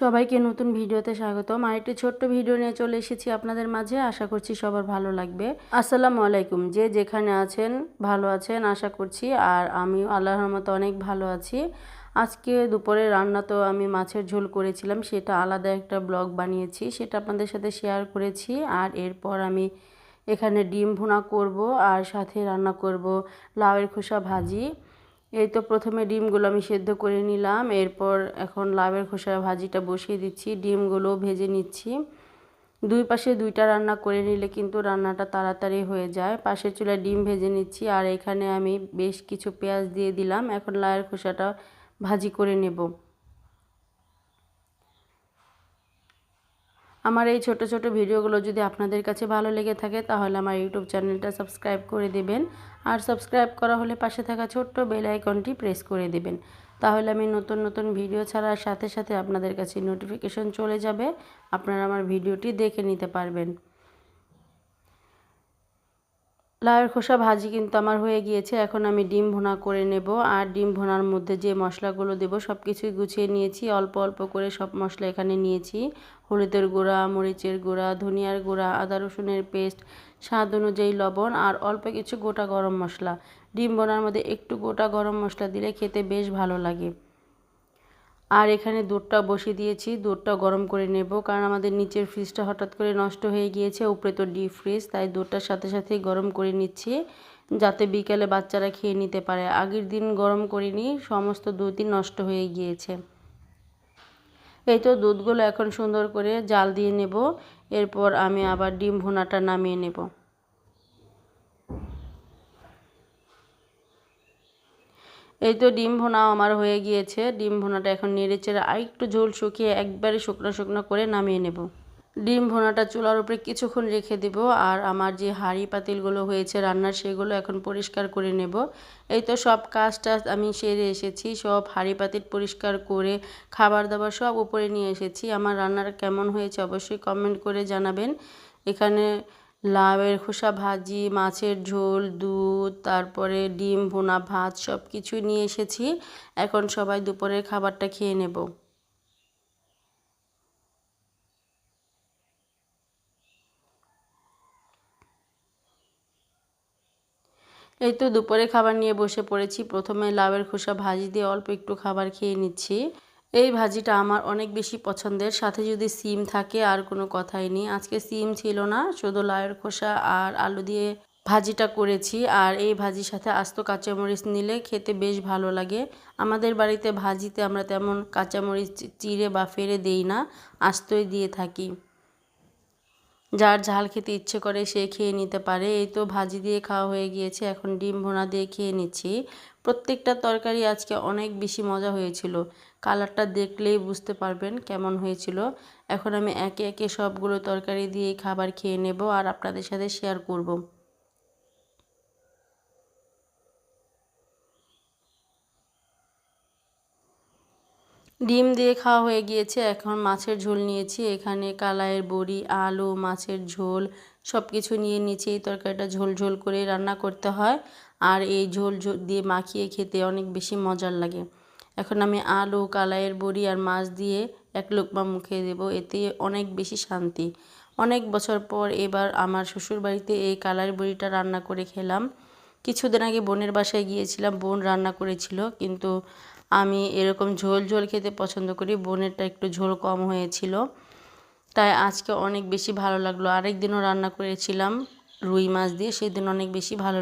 সবাইকে নতুন ভিডিওতে স্বাগতম। আরেকটি ছোট্ট ভিডিও নিয়ে চলে এসেছি আপনাদের মাঝে। আশা করছি সবার ভালো লাগবে। আসসালামু আলাইকুম। যে যেখানে আছেন, ভালো আছেন, আশা করছি। আর আমি আল্লাহর মতো অনেক ভালো আছি। আজকে দুপুরে রান্না তো আমি মাছের ঝোল করেছিলাম, সেটা আলাদা একটা ব্লগ বানিয়েছি, সেটা আপনাদের সাথে শেয়ার করেছি। আর এরপর আমি এখানে ডিম ভুনা করব, আর সাথে রান্না করব লাউয়ের খোসা ভাজি। এই তো প্রথমে ডিমগুলো আমি সেদ্ধ করে নিলাম। এরপর এখন লাভের খোসার ভাজিটা বসিয়ে দিচ্ছি। ডিমগুলো ভেজে নিচ্ছি। দুই পাশে দুইটা রান্না করে নিলে কিন্তু রান্নাটা তাড়াতাড়ি হয়ে যায়। পাশের চুলায় ডিম ভেজে নিচ্ছি আর এখানে আমি বেশ কিছু পেঁয়াজ দিয়ে দিলাম। এখন লাউয়ের খোসাটা ভাজি করে নেব। আমার এই ছোট ছোট ভিডিওগুলো যদি আপনাদের কাছে ভালো লেগে থাকে, তাহলে আমার ইউটিউব চ্যানেলটা সাবস্ক্রাইব করে দেবেন। আর সাবস্ক্রাইব করা হলে পাশে থাকা ছোট্ট বেল আইকনটি প্রেস করে দেবেন। তাহলে আমি নতুন নতুন ভিডিও ছাড়ার সাথে সাথে আপনাদের কাছে নোটিফিকেশন চলে যাবে। আপনারা আমার ভিডিওটি দেখে নিতে পারবেন। লাউয়ের খোসা ভাজি কিন্তু আমার হয়ে গিয়েছে। এখন আমি ডিম ভোনা করে নেব আর ডিম ভোনার মধ্যে যে মশলাগুলো দেব সব কিছুই গুছিয়ে নিয়েছি। অল্প অল্প করে সব মশলা এখানে নিয়েছি। হলুদের গুঁড়া, মরিচের গুঁড়া, ধনিয়ার গুঁড়া, আদা রসুনের পেস্ট, স্বাদ অনুযায়ী লবণ আর অল্প কিছু গোটা গরম মশলা। ডিম বোনার মধ্যে একটু গোটা গরম মশলা দিলে খেতে বেশ ভালো লাগে। আর এখানে দুধটা বসিয়ে দিয়েছি। দুধটা গরম করে নেব কারণ আমাদের নিচের ফ্রিজটা হঠাৎ করে নষ্ট হয়ে গিয়েছে। উপরে তো ডিপ ফ্রিজ, তাই দুধটার সাথে সাথে গরম করে নিচ্ছি যাতে বিকেলে বাচ্চারা খেয়ে নিতে পারে। আগের দিন গরম করিনি, সমস্ত দুধই নষ্ট হয়ে গিয়েছে। এই তো দুধগুলো এখন সুন্দর করে জাল দিয়ে নেব। এরপর আমি আবার ডিম ভুনাটা নামিয়ে নেব। এই তো ডিম ভোনাও আমার হয়ে গিয়েছে। ডিম ভোনাটা এখন নেড়ে চেড়ে আরেকটু ঝোল শুকিয়ে একবারে শুকনো শুকনো করে নামিয়ে নেব। ডিম ভোনাটা চুলার উপরে কিছুক্ষণ রেখে দেব আর আমার যে হাঁড়ি পাতিলগুলো হয়েছে রান্নার সেগুলো এখন পরিষ্কার করে নেব। এই তো সব কাজ টাজ আমি সেরে এসেছি, সব হাঁড়ি পাতিল পরিষ্কার করে খাবার দাবার সব উপরে নিয়ে এসেছি। আমার রান্নার কেমন হয়েছে অবশ্যই কমেন্ট করে জানাবেন। এখানে লাউয়ের খোসা ভাজি, মাছের ঝোল, দুধ, তারপরে ডিম, ভুনা ভাত সব কিছু নিয়ে এসেছি। এখন সবাই দুপুরের খাবারটা খেয়ে নেব। এই তো দুপুরে খাবার নিয়ে বসে পড়েছি। প্রথমে লাউয়ের খোসা ভাজি দিয়ে অল্প একটু খাবার খেয়ে নিচ্ছি। এই ভাজিটা আমার অনেক বেশি পছন্দের। সাথে যদি সিম থাকে, আর কোনো কথাই নেই। আজকে সিম ছিল না, শুধু লাউয়ের খোসা আর আলু দিয়ে ভাজিটা করেছি। আর এই ভাজির সাথে আস্ত কাঁচামরিচ নিলে খেতে বেশ ভালো লাগে। আমাদের বাড়িতে ভাজিতে আমরা তেমন কাঁচামরিচ চিড়ে বা ফেরে দেই না, আস্তই দিয়ে থাকি। যার ঝাল খেতে ইচ্ছে করে সে খেয়ে নিতে পারে। এই তো ভাজি দিয়ে খাওয়া হয়ে গিয়েছে। এখন ডিম ভোনা দিয়ে খেয়ে নিচ্ছি। প্রত্যেকটা তরকারি আজকে অনেক বেশি মজা হয়েছিল। কালারটা দেখলেই বুঝতে পারবেন কেমন হয়েছিল। এখন আমি একে একে সবগুলো তরকারি দিয়ে খাবার খেয়ে নেব আর আপনাদের সাথে শেয়ার করব। ডিম দিয়ে খাওয়া হয়ে গিয়েছে, এখন মাছের ঝোল নিয়েছি। এখানে কালাইয়ের বড়ি, আলু, মাছের ঝোল সব কিছু নিয়ে নিয়েছি এই তরকারিটা ঝোল ঝোল করে রান্না করতে হয়। আর এই ঝোল ঝোল দিয়ে মাখিয়ে খেতে অনেক বেশি মজার লাগে। এখন আমি আলু, কালাইয়ের বড়ি আর মাছ দিয়ে এক লোকমা মুখে দেব। এতে অনেক বেশি শান্তি। অনেক বছর পর এবার আমার শ্বশুর বাড়িতে এই কালাইয়ের বড়িটা রান্না করে খেলাম। কিছুদিন আগে বোনের বাসায় গিয়েছিলাম, বোন রান্না করেছিল, কিন্তু আমি এরকম ঝোল ঝোল খেতে পছন্দ করি, বোনেরটা একটু ঝোল কম হয়েছিল। তাই আজকে অনেক বেশি ভালো লাগল। আরেক দিনও রান্না করেছিলাম রুই মাছ দিয়ে, সেদিন অনেক বেশি ভালো